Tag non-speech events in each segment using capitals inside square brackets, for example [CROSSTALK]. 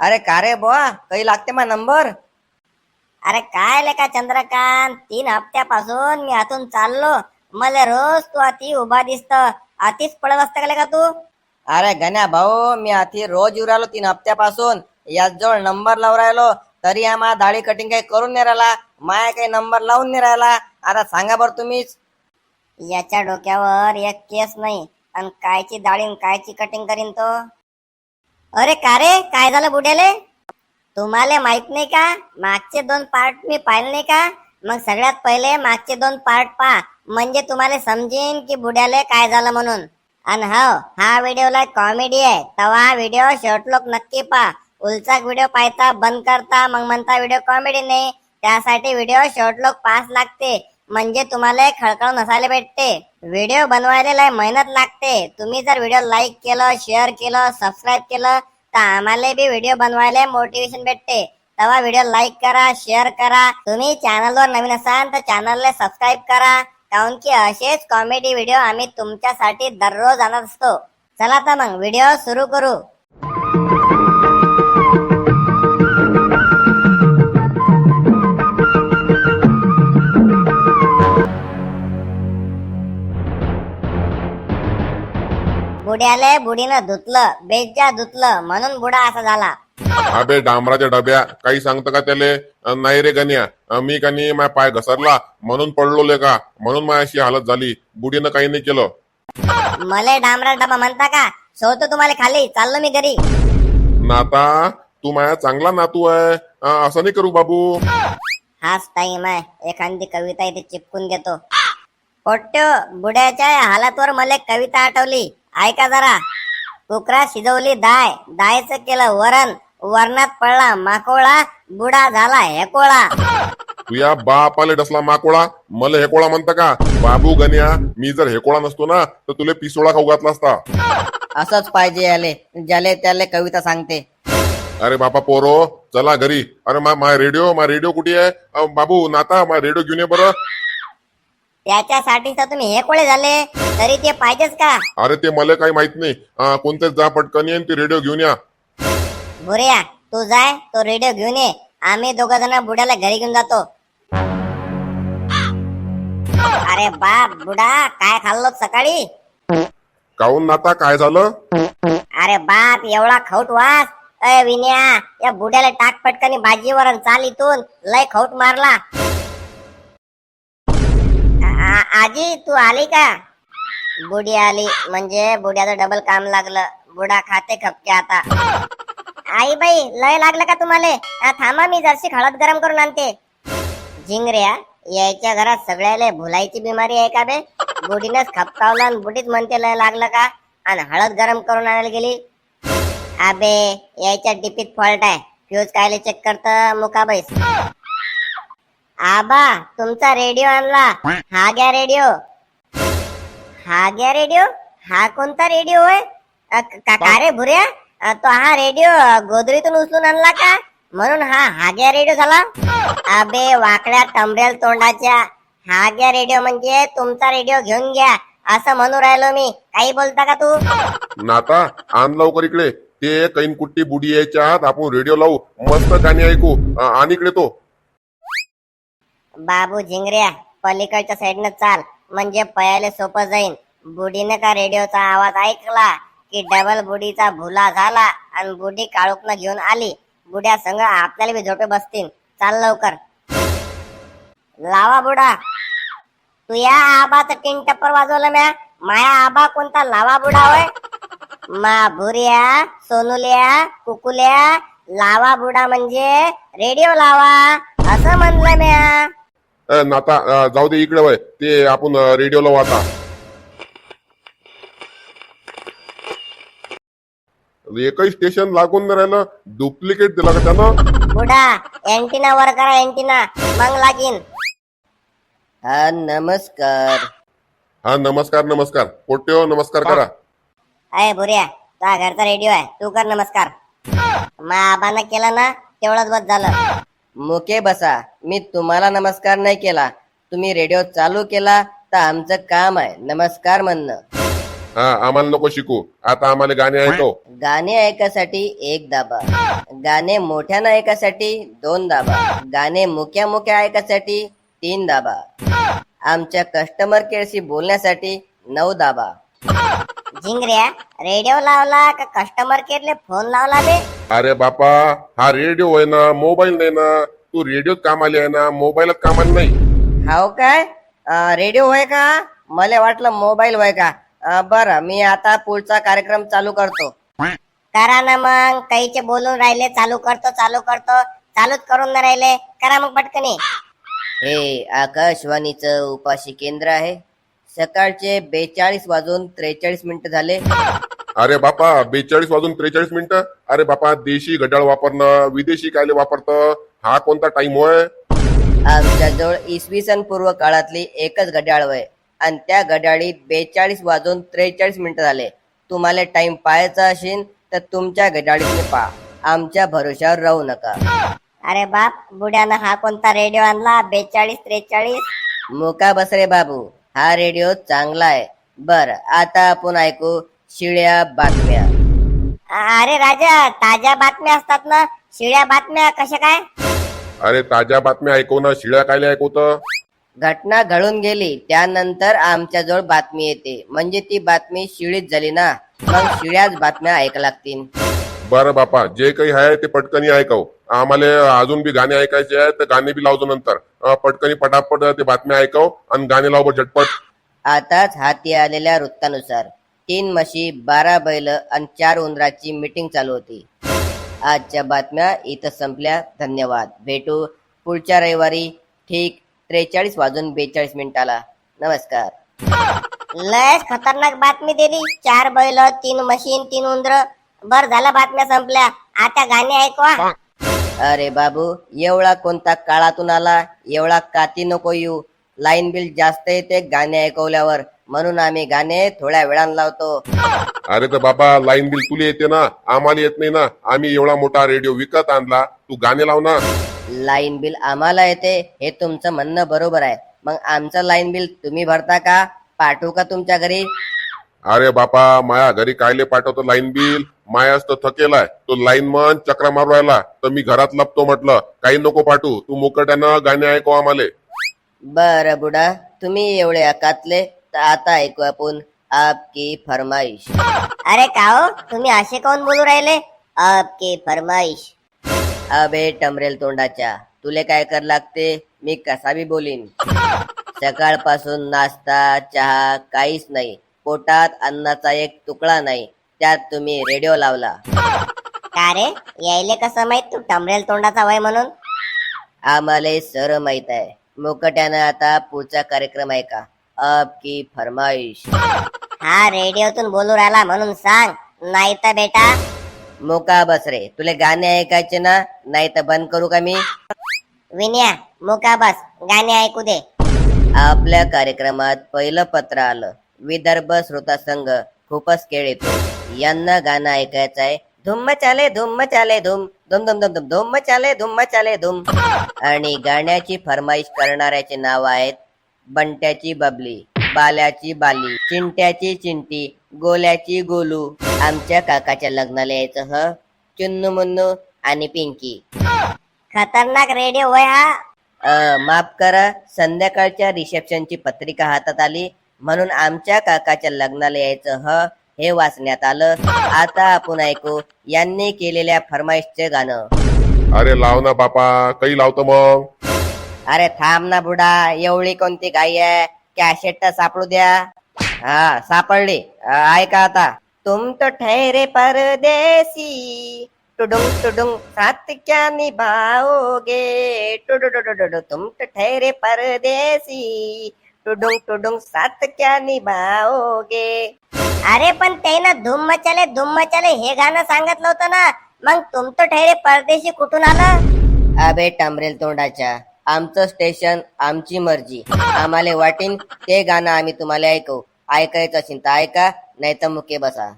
अरे का रे बुवा? काही लागते मा नंबर? अरे काय लेका चंद्रकांत? तीन हप्त्यापासून मी आतून चाललो. मला रोज तू अति उभा दिसत. अतिच पळत असतं का लेका तू? अरे गण्या भाऊ मी आधी रोज येऊ राहिलो तीन हप्त्यापासून. याच जवळ नंबर लावून राहिलो तरी आम्हा दाढी कटिंग काही करून नाही राहिला. माया काही नंबर लावून नाही राहिला. आता सांगा बरं तुम्हीच. याच्या डोक्यावर एक केस नाही आणि कायची दाढी आणि कायची कटिंग करीन तो? अरे का रे? काय झालं बुड्याले? तुम्हाला माहीत नाही का? मागचे दोन पार्ट मी पाहिले नाही का? मग सगळ्यात पहिले मागचे दोन पार्ट पहा. म्हणजे तुम्हाला समजेन की बुड्याले काय झालं म्हणून. आणि हो हा व्हिडिओला कॉमेडी आहे. तवा हा व्हिडिओ शेवटलोक नक्की पहा. उलचा व्हिडिओ पाहता बंद करता मग म्हणता व्हिडिओ कॉमेडी नाही. त्यासाठी व्हिडिओ शेवटलोक पास लागते. म्हणजे तुम्हाला खळखळ नसायला भेटते. व्हिडिओ बनवायला लय मेहनत लागते. तुम्ही जर व्हिडिओ लाईक केलं शेअर केलं सबस्क्राईब केलं तर आम्हाला बी व्हिडिओ बनवायला मोटिवेशन भेटते. तेव्हा व्हिडिओ लाईक करा शेअर करा. तुम्ही चॅनलवर नवीन असाल तर चॅनलला सबस्क्राईब करा. कारण की असेच कॉमेडी व्हिडिओ आम्ही तुमच्यासाठी दररोज आणत असतो. चला तर मग व्हिडिओ सुरू करू. बुड्याले बुडीनं धुतलं बेज्जा धुतलं म्हणून बुडा असा झाला. अबे डांबराच्या डब्या काही सांगतं का त्याले? अं, नाही रे गण्या अं, मी का नाही माझा पाय घसरला म्हणून पडलो ले का? म्हणून माझी अशी हालत झाली. बुडीनं काही नाही केलं. मले डांबरा डबा म्हणता का? सोडतो तुम्हाला खाली चाललो मी घरी. नाता तू माझा चांगला नातू आहे. अं, असं नाही करू बाबू. हाच टाइम आहे एखादी कविता इथे चिपकून घेतो. पोट्यो बुड्याच्या हालातवर मला एक कविता आठवली. ऐका जरा. कुकरा शिजवली दाय. दायचं केलं वरण. वरणात पडला माकोळा. बुडा झाला हेकोळा. तुया बापाले डसला माकोळा. मला हेकोळा म्हणता का? बाबू गण्या मी जर हेकोळा नसतो ना तर तुले पिसोळा खाऊ घातला असता असंच पाहिजे याले. ज्याले त्याले कविता सांगते. अरे बापा पोरो चला घरी. अरे मा मा रेडिओ मा रेडिओ कुठे आहे? अं, बाबू नाता मा रेडिओ घेऊन ये बरं. त्याच्यासाठी तर तुम्ही हेकोळे झाले. तरी ते पाहिजेच का? अरे ते मला काही माहीत नाही. अं, कोणतेच जा पटकन ये ते रेडिओ घेऊन या. भुऱ्या तू जाय तो रेडिओ घेऊन ये. आम्ही दोघ जण बुड्याला घरी घेऊन जातो. अरे बाप बुडा काय खाल्लो सकाळी? काऊन नाता काय झालं? अरे बाप एवढा खौट वास. अय विन्या या बुड्याला टाक पटकनी भाजीवर चाल इथून. लय खौट मारला. आजी तू आली का? बुडी आली. म्हणजे बुड्याचं डबल काम लागलं. बुडा खाते खपके आता. आई बाई लय लागलं का तुम्हाला? थांबा मी जरशी हळद गरम करून आणते. झिंगऱ्या यायच्या घरात सगळ्याला भुलायची बिमारी आहे का बे? बुडीनच खपकावलं आणि बुडीच म्हणते लय लागलं का? आणि हळद गरम करून आणायला गेली. अबे यायच्या डिपीत फॉल्ट आहे. फ्यूज कायले चेक करत मुका बैस. आबा तुमचा रेडिओ आणला. हा घ्या रेडिओ. हा घ्या रेडिओ. हा कोणता रेडिओ आहे का रे भुऱ्या तो हा रेडिओ गोदरीतून उचलून आणला का? म्हणून हा हाग्या रेडिओ झाला. अबे वाकड्या टंबरेल तोंडाच्या. हाग्या रेडिओ म्हणजे तुमचा रेडिओ घेऊन घ्या. असं म्हणू राहिलो मी. काही बोलता का तू? नाता आण लवकर इकडे. ते कैन कुट्टी बुडी यायच्या आत आपण रेडिओ लावू. मस्त गाणी ऐकू. आणि इकडे तो. बाबू झिंगऱ्या पलीकडच्या साईडनं चाल. म्हणजे पयाले सोपं जाईन. बुडीनं का रेडिओचा आवाज ऐकला की डबल बुडीचा भुला झाला आणि बुडी काळोखनं घेऊन आली. बुड्या संग आपल्याला बी झोपे बसतील. चाल लवकर. लावा बुडा तू या आबाचं टिन टप्पर वाजवलं म्या. माया आबा कोणता? लावा बुडा होय. मा भुऱ्या सोनुल्या कुकुल्या लावा बुडा म्हणजे रेडिओ लावा. असं म्हणलं म्या. नाता अं, जाऊ दे इकडे वय ते आपण अं, रेडिओ लावू आता एकही स्टेशन लागून नाही राहिलं डुप्लिकेट दिला का त्यानं? बुडा अँटिना वर करा अँटिना मग लागीन. हा नमस्कार. हा नमस्कार नमस्कार. पोट्यो नमस्कार करा. अय बुऱ्या तुझा घरचा रेडिओ आहे. तू कर नमस्कार. मग आबानं केलं ना तेवढंच बस झालं. मुके बसा. मी तुम्हाला नमस्कार नाही केला. तुम्ही रेडिओ चालू केला तर आमचं काम आहे. नमस्कार म्हणणं. हा आम्हाला नको शिकू. आता आम्हाला गाणे ऐकव. गाणे ऐकासाठी एक दाबा. गाणे मोठ्यानं ऐकासाठी दोन दाबा. गाणे मुक्या मुक्या ऐकासाठी तीन दाबा. आमच्या कस्टमर केअरशी बोलण्यासाठी नऊ दाबा. झिंगऱ्या रेडिओ लावला का कस्टमर केअरले फोन लावला बे? अरे बापा हा रेडिओ आहे ना मोबाईल नाही ना. तू रेडिओत कामाली आहे ना मोबाईलात कामाला नाही. हाव काय? अं, रेडिओ होय का? मला वाटलं मोबाईल होय का? अं, बरं मी आता पुढचा कार्यक्रम चालू करतो. करा ना मग काहीचे बोलून राहिले चालू करतो चालू करतो. चालूच करून नाही राहिले. करा मग पटकनी. हे आकाशवाणीचं उपाशी केंद्र आहे. सकाळचे बेचाळीस वाजून त्रेचाळीस मिनिटं झाले. अरे बापा बेचाळीस वाजून त्रेचाळीस मिनिटं. अरे बापा देशी घड्याळ वापरणं विदेशी कायले वापरतं हा कोणता टाइम होय? आमच्याजवळ इसवी सन पूर्व काळातली एकच घड्याळ वय आणि त्या घड्याळीत बेचाळीस वाजून त्रेचाळीस मिनिटं झाले. तुम्हाला टाइम पाहायचा असेल तर तुमच्या घड्याळीतले पहा. आमच्या भरोशावर राहू नका. अरे बाप बुड्यानं हा कोणता रेडिओ आणला? बेचाळीस त्रेचाळीस? मुका बसरे बाबू हा रेडिओ चांगला आहे. बर आता आपण ऐकू. शिळ्या बातम्या. अरे राजा ताज्या बातम्या असतात ना शिळ्या बातम्या कशा काय? अरे ताज्या बातम्या ऐकवणं शिळ्या कायले ऐकवतं घटना घडून गेली त्यानंतर आमच्याजवळ बातमी येते. म्हणजे ती बातमी शिळीच झाली ना मग शिळ्याच बातम्या ऐका लागतील. बरं बापा जे काही आहे ते पटकनी ऐकव. आम्हाला अजून बी गाणे ऐकायचे आहे तर गाणे बी लावतो नंतर. अं, पटकनी पटापट ते बातम्या ऐकव आणि गाणे लाव बरं झटपट. आताच हाती आलेल्या वृत्तानुसार. तीन म्हशी बारा बैल आणि चार उंदराची मीटिंग चालू होती. आजच्या बातम्या इथं संपल्या. धन्यवाद. भेटू पुढच्या रविवारी ठीक त्रेचाळीस वाजून बेचाळीस मिनिटाला. नमस्कार. लयच खतरनाक बातमी दिली. चार बैल तीन मशीन तीन उंदर. बर झालं बातम्या संपल्या. आता गाणे ऐकवा. अरे बाबू एवढा कोणता काळातून आला? एवढा काती नको येऊ. लाईन बिल जास्त येते गाणे ऐकवल्यावर. म्हणून आम्ही गाणे थोड्या वेळानं लावतो. अरे तर बाबा लाईन बिल तुला येते ना? आम्हाला येत नाही ना? आम्ही एवढा मोठा रेडिओ विकत आणला. तू गाणे लाव ना. लाईन बिल आम्हाला येते हे तुमचं म्हणणं बरोबर आहे. मग आमचं लाईन बिल तुम्ही भरता का? पाठवू का तुमच्या घरी? अरे बापा माया घरी कायले पाठवतो लाईन बिल? मायाच तर थकेलाय. तो लाईन मन चक्रा मारू राहिला. तर मी घरात लपतो म्हटलं. काही नको पाठवू. तू मुकट्यानं गाणे ऐकव आम्हाला. बर बुडा तुम्ही एवढे अकातले. आता ऐकू आपण आपकी फरमाईश अरे का हो तुम्ही असे कोण बोलू राहिले? आपकी फरमाईश अबे टमरेल तोंडाच्या तुले काय कर लागते? मी कसा बी बोलीन. सकाळपासून नाश्ता चहा काहीच नाही. पोटात अन्नाचा एक तुकडा नाही. त्यात तुम्ही रेडिओ लावला. का रे? यायले कसं माहीत तू टमरेल तोंडाचा वय म्हणून? आम्हाला सर माहीत आहे. मुकट्यानं आता पुढचा कार्यक्रम आहे का? आपकी फरमाईश हा रेडिओतून बोलू राहिला म्हणून सांग. नाही तर बेटा. मुका बस रे. तुले गाणे ऐकायचे ना नाही तर बंद करू का मी? विनया मुका बस. गाणे ऐकू दे. आपल्या कार्यक्रमात पहिलं पत्र आलं. विदर्भ श्रोता संघ खूपच खेळ येतो यांना गाणं ऐकायचं आहे. धुम्म चाले धुम्म चाले धुम. धुम धुम धुम धुम. धुम्म चाले धुम्म चाले धुम. आणि गाण्याची फरमाईश करणाऱ्याचे नाव आहेत बंट्याची बबली बाल्याची बाली चिंट्याची चिंटी गोल्याची गोलू. आमच्या काकाच्या लग्नाला यायचं ह? चुन्नू मुन्नू आणि पिंकी. खतरनाक रेडिओ वय हा. अ, माफ करा संध्याकाळच्या रिसेप्शनची पत्रिका हातात आली म्हणून आमच्या काकाच्या लग्नाला यायचं ह? हे वाचण्यात आलं. आता आपण ऐकू यांनी केलेल्या फरमाईशचे गाणं. अरे लाव ना बापा काही लावतो मग? अरे थांब ना बुडा एवढी कोणती गाई आहे? कॅशेट तर सापडू द्या. हा सापडली. ऐका आता. तुम तो ठहरे परदेसी. टुडुंग टुडुंग साथ क्या निभाओगे? टुडु टुडु टुडु तुम तो ठहरे परदेसी. टुडुंग टुडुंग साथ क्या निभाओगे? अरे पण ते ना धूम मचाले धूम मचाले हे गाणं सांगितलं होतं ना. मग तुम तो ठेरे परदेशी कुठून आलं? अबे टमरेल तोंडाच्या. आमचं स्टेशन आमची मर्जी. आम्हाला वाटीन ते गाणं आम्ही तुम्हाला ऐकू. ऐकायचं असेल तर ऐका नाही तर मुके बसा.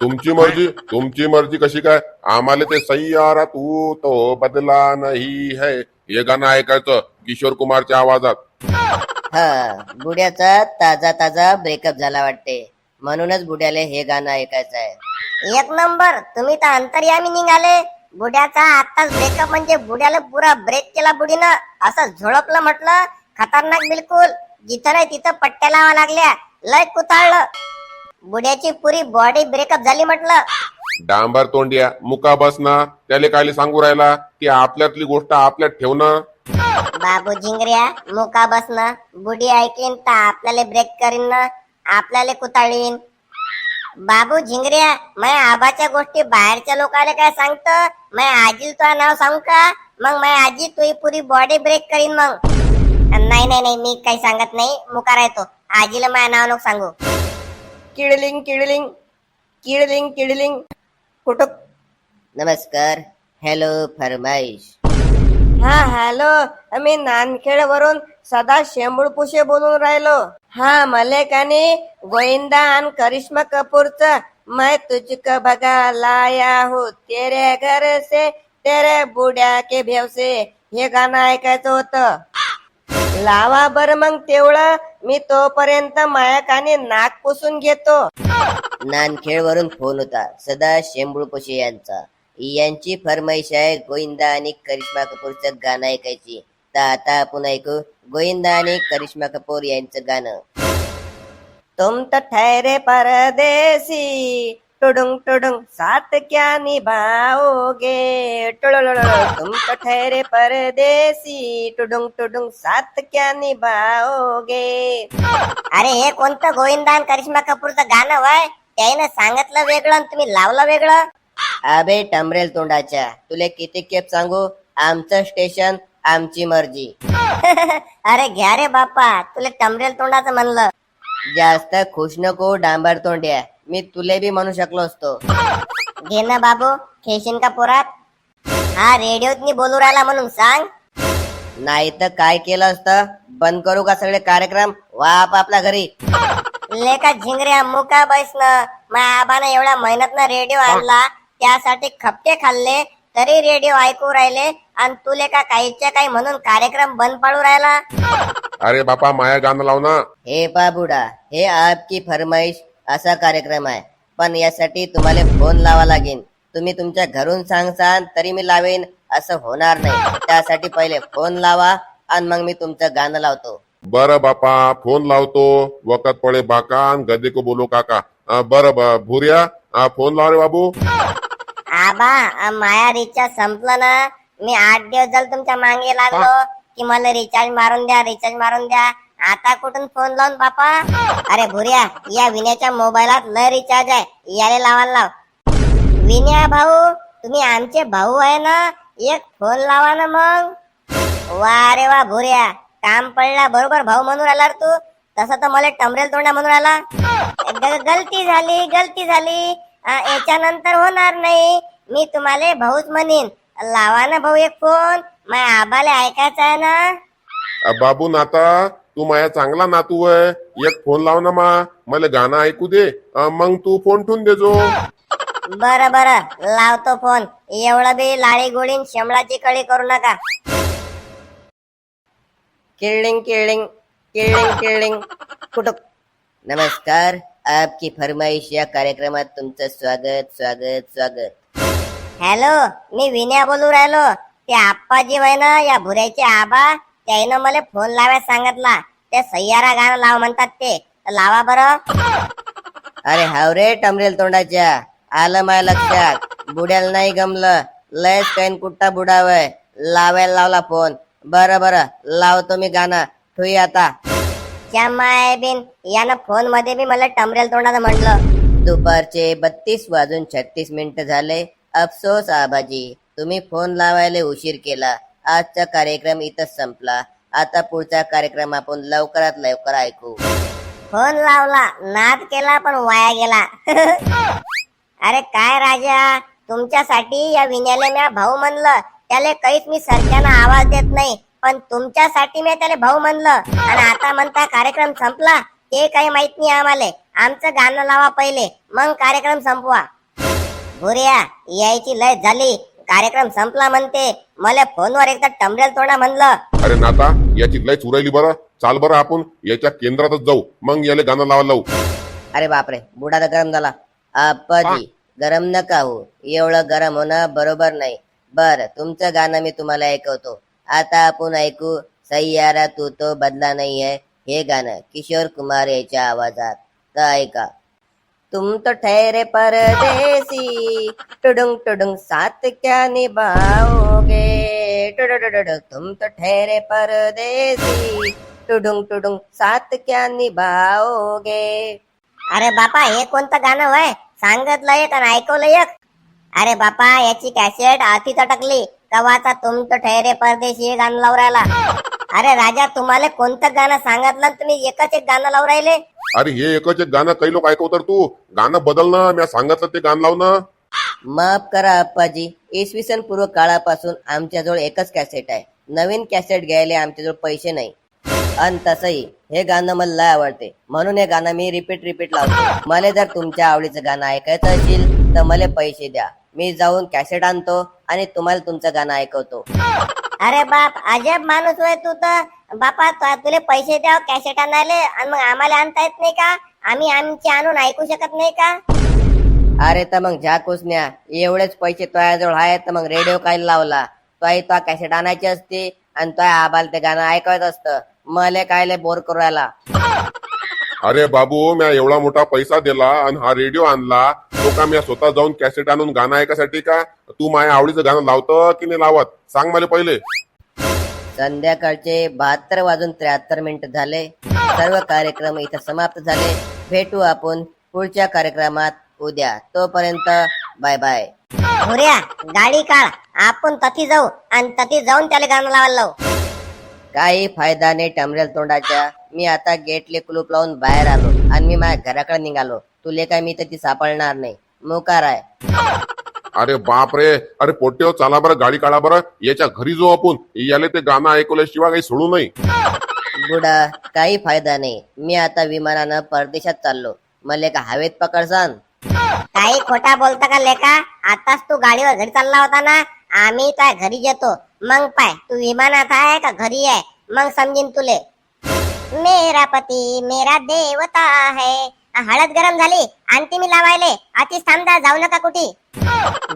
तुमची मर्जी तुमची मर्जी कशी काय? आम्हाला ते सैयारा तू तो बदला नाही है. हे गाणं ऐकायचं किशोर कुमारच्या आवाजात. हा बुड्याचा ताजा ताजा ब्रेकअप झाला वाटते. म्हणूनच बुड्याले हे गाणं ऐकायचं आहे एक नंबर तुम्ही तर अंतर्यामी निघाले. बुड्याचा आताच ब्रेकअप म्हणजे बुड्याला पुरा ब्रेक केला बुडीनं. असं झोडपलं म्हटलं खतरनाक बिलकुल. जिथं नाही तिथं पट्ट्या लावा लागल्या. लय कुताळलं. बुड्याची पुरी बॉडी ब्रेकअप झाली म्हटलं. डांबर तोंडिया मुका बस ना. त्याले कायले सांगू राहिला की आपल्यातली गोष्ट आपल्यात ठेवणं? बाबू झिंगऱ्या मुका बसणं बुडी ऐकीन तर आपल्याला ब्रेक करीन ना. आपल्याला कुताळीन. बाबू झिंगऱ्या मैं आबाच्या गोष्टी बाहेरच्या लोकांना काय सांगत? मैं आजी तुझं नाव सांगू का? मग मैं आजी तुझी पुरी बॉडी ब्रेक करीन मग. नाही नाही नाही मी काही सांगत नाही. मुका राहतो आजीला माझं नाव नको सांगू. किडलिंग किडलिंग किडलिंग किडलिंग कुटुक नमस्कार. हॅलो फरमाईश हा हॅलो मी नानखेड वरून सदा शेंबुळपुशे बोलून राहिलो. हा मले आणि गोविंदा आणि करिश्मा कपूरच. मैं तुझको भगा लाया हूँ तेरे घर से तेरे बुड्या के भेव से. हे गाणं ऐकायचं होतं. लावा बर मग तेवढं मी तोपर्यंत मायकाने नाक पुसून घेतो. नानखेड वरून फोन होता सदा शेंबुळपोशी यांचा. यांची फरमाईश आहे गोविंदा आणि करिश्मा कपूरचं गाणं ऐकायची. तर आता आपण ऐकू गोविंदा आणि करिश्मा कपूर यांचं गाणं. तुम तर ठहरे परदेसी टुडुंग टुडुंग साथ क्या निभाओगे टुडुडुडु, तुम तो ठहरे परदेसी टुडुंग टुडुंग साथ क्या निभाओगे? अरे हे कोणतं गोविंदा आणि करिश्मा कपूरचं गाणं वय त्याईनं सांगितलं वेगळं आणि तुम्ही लावलं वेगळं अबे टमरेल तोंडाच्या तुले किती खेप सांगू आमचं स्टेशन आमची मर्जी. [LAUGHS] अरे घ्या रे बापा तुला टमरेल तोंडाचं म्हणलं. जास्त खुश नको डांबर तोंड्या मी तुले बी म्हणू शकलो असतो. घे ना बाबू खेशीन का पोरात? हा रेडिओत बोलू राहिला म्हणून सांग. नाही तर काय केलं असतं? बंद करू का सगळे कार्यक्रम? वाप आपल्या घरी. लेका झिंगऱ्या मुका बैसन? माझ्या आबाने एवढ्या मेहनत रेडिओ आणला त्यासाठी खपके खाल्ले तरी रेडिओ ऐकू राहिले आणि तुले का काहीच्या काही म्हणून कार्यक्रम बंद पाडू राहिला? अरे बापा माया गाणं लाव ना. हे बाबुडा हे आपकी फरमाईश असा कार्यक्रम आहे. पण यासाठी तुम्हाला फोन लावा लागेल तुम्ही तुमच्या घरून सांगसान तरी मी लावेन असं होणार नाही. त्यासाठी पहिले फोन लावा आणि मग मी तुमचं गाणं लावतो. बरं बापा फोन लावतो. वखत पडे बाका आणि गदे को बोलो काका. अं, बरं ब- भुऱ्या अं, फोन लाव रे बाबू. आबा माया रिचार्ज संपलं ना. मी आठ दिवस झाले तुमच्या मागे लागलो. की मला रिचार्ज मारून द्या रिचार्ज मारून द्या. आता कुठून फोन लावून बापा? अरे भुऱ्या या विण्याच्या मोबाईलात लय रिचार्ज आहे. याले लावायला लाव. विनया भाऊ तुम्ही आमचे भाऊ आहे ना? एक फोन लावा ना मग. वा रे वा भुऱ्या काम पडला बरोबर भाऊ म्हणून रे तू. तसं तर मला टमरेल तोंडा म्हणून ग- गलती झाली गलती झाली. याच्यानंतर होणार नाही. मी तुम्हाला भाऊच म्हणीन. लावा ना भाऊ एक फोन. माझ्या आबाला ऐकायचं आहे ना? अं, बाबू नाता तू माया चांगला नातू आहे. एक फोन लाव ना मा. मला गाणं ऐकू दे. अं, मग तू फोन ठेवून देजो बर बर. लावतो फोन. एवढं बी लाळी गोळीन शेमळाची कळी करू नका. किरलिंग किरलिंग किरलिंग किरलिंग कुटुक नमस्कार. आपकी फरमाईश या कार्यक्रमात तुमचं स्वागत स्वागत स्वागत. हॅलो मी विनया बोलू राहिलो. ते आप्पाजी वय ना या भुऱ्याचे आबा त्यानं मला फोन लावायला सांगितला. ते सय्यारा गाणं लाव म्हणतात ते. तर लावा बरं. अरे हावरे टमरेल तोंडाच्या. आलं माय लक्षात. बुड्याला नाही गमलं. लयच कैन कुट्टा बुडावय लावायला लावला फोन. बरं बरं. लावतो मी गाणं. ठुई आता. माय बिन यानं फोनमध्ये बी मला टमरेल तोंडाचं म्हणलं. दुपारचे बत्तीस वाजून छत्तीस मिनिट झाले. अफसोस आबाजी. तुम्ही फोन लावायला उशीर केला. आजचा कार्यक्रम इथंच संपला. आता पुढचा कार्यक्रम आपण लवकरात लवकर ऐकू. फोन लावला. नाद केला पण वाया गेला. [LAUGHS] अरे काय राजा? तुमच्यासाठी या विण्याला मी भाऊ म्हणलं. त्याला काहीच मी सरक्यानं आवाज देत नाही. पण तुमच्यासाठी मी त्याला भाऊ म्हणलं. आणि आता म्हणता कार्यक्रम संपला. ते काही माहीत नाही आम्हाला. आमचं गाणं लावा पहिले. मग कार्यक्रम संपवा. भुऱ्या यायची लय झाली. कार्यक्रम संपला म्हणते. मला फोनवर एकदा टमरेल तोंडा म्हणलं. अरे नाता याची लय चुरायली बरं. चाल बरं आपण याच्या केंद्रातच जाऊ. मग याला गाणं लावायला लावू. अरे बापरे बुडा तर गरम झाला. आप्पाजी गरम नका हो एवढं गरम होणं बरोबर नाही. बर तुमचं गाणं मी तुम्हाला ऐकवतो. आता आपण ऐकू सैयारा तू तो बदला नाही है हे गाणं किशोर कुमार याच्या आवाजात. तर ऐका. तुम तो ठहरे परदेसी। टुडुंग टुडुंग साथ क्या निभाओगे? टुडुडुडुडु, तुम तो ठहरे परदेसी। टुडुंग टुडुंग साथ क्या निभाओगे? अरे बापा हे कोणतं गाणं वय? सांगितलं एक आणि ऐकवलं एक. अरे बापा याची कॅसेट आतीच अटकली कवाचा तुम तो ठहरे परदेशी हे गाणं लावून राहिला. अरे राजा तुम्हाला कोणतं गाणं सांगितलं तुम्ही एकच एक गाणं लावरायले राहिले? अरे हे एकच एक गाणं काही लोक ऐकवतात तू. गाणं बदल ना मी सांगितलं ते गाणं लाव ना. माफ करा आप्पाजी. इसवी सन पूर्व काळापासून आमच्याजवळ एकच कॅसेट आहे. नवीन कॅसेट घ्यायला आमच्याजवळ पैसे नाही. आणि तसंही हे गाणं मला लय आवडते. म्हणून हे गाणं मी रिपीट रिपीट लावतो. मला जर तुमच्या आवडीचं गाणं ऐकायचं असेल तर मला पैसे द्या. मी जाऊन कॅसेट आणतो आणि तुम्हाला तुमचं गाणं ऐकवतो. अरे बाप अजब माणूस होय तू तर. बापा तु- तुले पैसे द्या कॅसेट आणायले आणि मग आम्हाला आणता येत नाही का? आम्ही आमचे आणून ऐकू शकत नाही का? अरे तर मग झा कुसन्या एवढेच पैसे तुझ्याजवळ आहे तर मग रेडिओ काय लावला? तो तो कॅसेट आणायची असते आणि तो आबाल ते गाणं ऐकायचं असतं. मला कायले बोर करू राहिला? अरे बाबू मी एवढा मोठा पैसा दिला आणि हा रेडिओ आणला तो का मी स्वतः जाऊन कॅसेट आणून गाणं ऐकासाठी का? तू माझ्या आवडीचं गाणं लावतं की नाही लावत? सांग मला पहिले. संध्याकाळचे बहात्तर वाजून त्र्याहत्तर मिनिट झाले. सर्व कार्यक्रम इथं समाप्त झाले. भेटू आपण पुढच्या कार्यक्रमात उद्या. तोपर्यंत बाय बाय भुऱ्या गाडी काढ. आपण तथी जाऊ आणि तथी जाऊन त्याला गाणं लावायला लावू. काही फायदा नाही टमरेल तोंडाच्या. मी आता गेटले कुलूप लावून बाहेर आलो आणि मी माझ्या घराकडे निघालो. तुले काय मी तर ती सापडणार नाही. मोकार आहे. अरे बाप रे. अरे पोट्यो चला बरं गाडी काढा बरं. याच्या घरी जाऊ आपण. याला ते गाणं ऐकल्याशिवाय काही सोडू नाही. बुडा काही फायदा नाही. मी आता विमानानं परदेशात चाललो. मला का हवेत पकडसान? काही खोटा बोलता का लेका? आताच तू गाडीवर घरी चालला होता ना? आम्ही त्या घरी येतो. मग पाय तू विमानात आहे का घरी आहे? मग समजीन तुले. मेरा पती मेरा देवता है हळद गरम झाली आणते मी लावायले. आतीच थांबता जाऊ नका कुठे.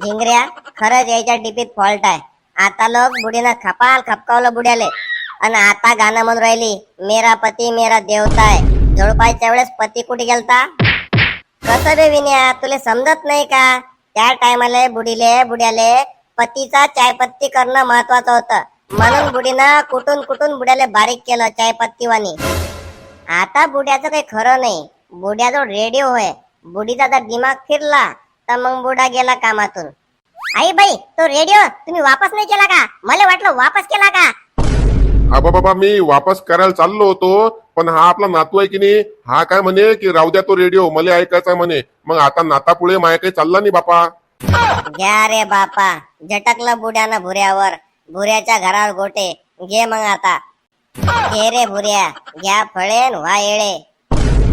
झिंगऱ्या खरंच याच्या डिपीत फॉल्ट आहे. आता लोक बुडीनं खपाल खपकावलं बुड्याले. आणि आता गाणं म्हणून राहिली मेरा पती मेरा देवता आहे. झोडपायच्या वेळेस पती कुठे गेलता? कसं रे विन्या तुले समजत नाही का? त्या टायमाले बुडीले बुड्याले पतीचा चायपत्ती करणं महत्वाचं होतं. म्हणून बुडीनं कुठून कुठून बुड्याले बारीक केलं चायपत्तीवानी. आता बुड्याचं काही खरं नाही. बुड्याजवळ रेडिओ होय. बुडीचा जर दिमाग फिरला तर मग बुडा गेला कामातून. आई बाई तो रेडिओ तुम्ही वापस नाही केला का? मला वाटलं वापस केला का? अबा बाबा मी वापस करायला चाललो होतो पण हा आपला नातू आहे की नाही हा काय म्हणे की राहू द्या तो रेडिओ मला ऐकायचा म्हणे. मग आता नाता पुढे माया काही चालला नाही बापा. घ्या रे बापा झटकलं बुड्यानं भुऱ्यावर. भुऱ्याच्या घरावर गोटे घे मग आता. घे रे भुऱ्या घ्या फळेन व्हा येळे.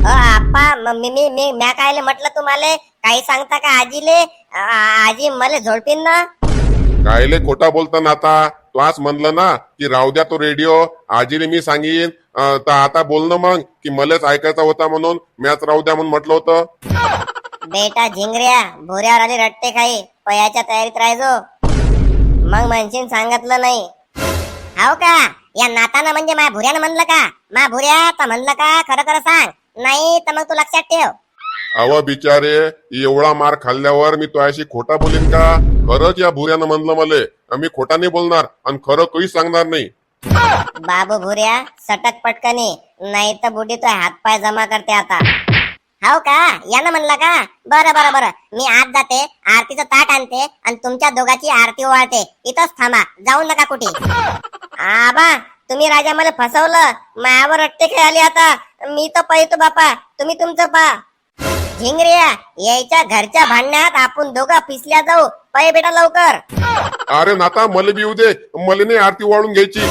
आप्पा म- मी मी म्या कायले म्हटलं तुम्हाला? काही सांगता का आजीले? आ- आजी मला झोडपीन ना. कायले खोटा बोलताना आता? तू आज म्हणलं ना की राहू द्या तो रेडिओ आजीने मी सांगीन. अं, तर आता बोलणं मग की मलाच ऐकायचा होता म्हणून मॅच राहू द्या म्हणून म्हटलं होतं. बेटा झिंगऱ्या भुऱ्यावर आली रट्टे खाई पयाच्या तयारीत राहायचो. मग म्हणशीन सांगितलं नाही. हाव का? या नाताना म्हणजे माझ्या भुऱ्यानं म्हणलं का? मा भुऱ्या तर म्हणलं का? खरं खरं सांग. नाही तर मग तू लक्षात ठेव. अव बिचारे एवढा मार खाल्ल्यावर मी तुझ्याशी खोटा बोलीन का? खरंच या भुऱ्यानं म्हणलं मले. मी खोटा नाही बोलणार आणि खरं काहीच सांगणार नाही. बाबू भुऱ्या सटक पटकनी नाही तर बुडी तो हातपाय जमा करते आता. हाव का? यानं म्हणलं का? बरं बरं बरं. मी आत जाते आरतीचं ताट आणते आणि तुमच्या दोघांची आरती ओवाळते. इथंच थांबा जाऊ नका कुठे. आबा तुम्ही राजा मला फसवलं. मायावर अट्टे खेळाली आता. मी तर पाहतो बापा तुम्ही तुमचं पा झिंगरिया यायच्या घरच्या भांडण्यात आपण दोघं पिसल्या जाऊ. पै बेटा लवकर. अरे नाता मला बी येऊ दे. मला नाही आरती वाढून घ्यायची.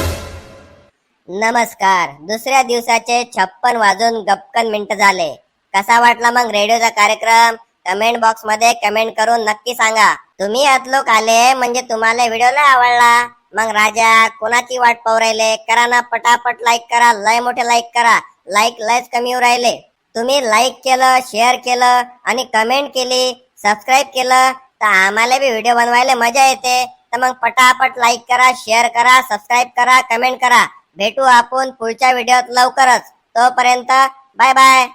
नमस्कार. दुसऱ्या दिवसाचे छप्पन वाजून गपकन मिनिट झाले. कसा वाटला मग रेडिओचा कार्यक्रम? कमेंट बॉक्समध्ये कमेंट करून नक्की सांगा. तुम्ही यात लोक आले म्हणजे तुम्हाला व्हिडिओ लय आवडला? मग राजा कोणाची वाट पाहू राहिले? करा ना पटापट लाईक करा लय मोठे लाईक करा. लाईक लयच कमी राहिले. तुम्ही लाईक केलं शेअर केलं आणि कमेंट केली सबस्क्राईब केलं तर आम्हाला बी व्हिडिओ बनवायला मजा येते. तर मग पटापट लाईक करा शेअर करा सबस्क्राईब करा कमेंट करा. भेटू आपण पुढच्या व्हिडिओत लवकरच. तोपर्यंत बाय बाय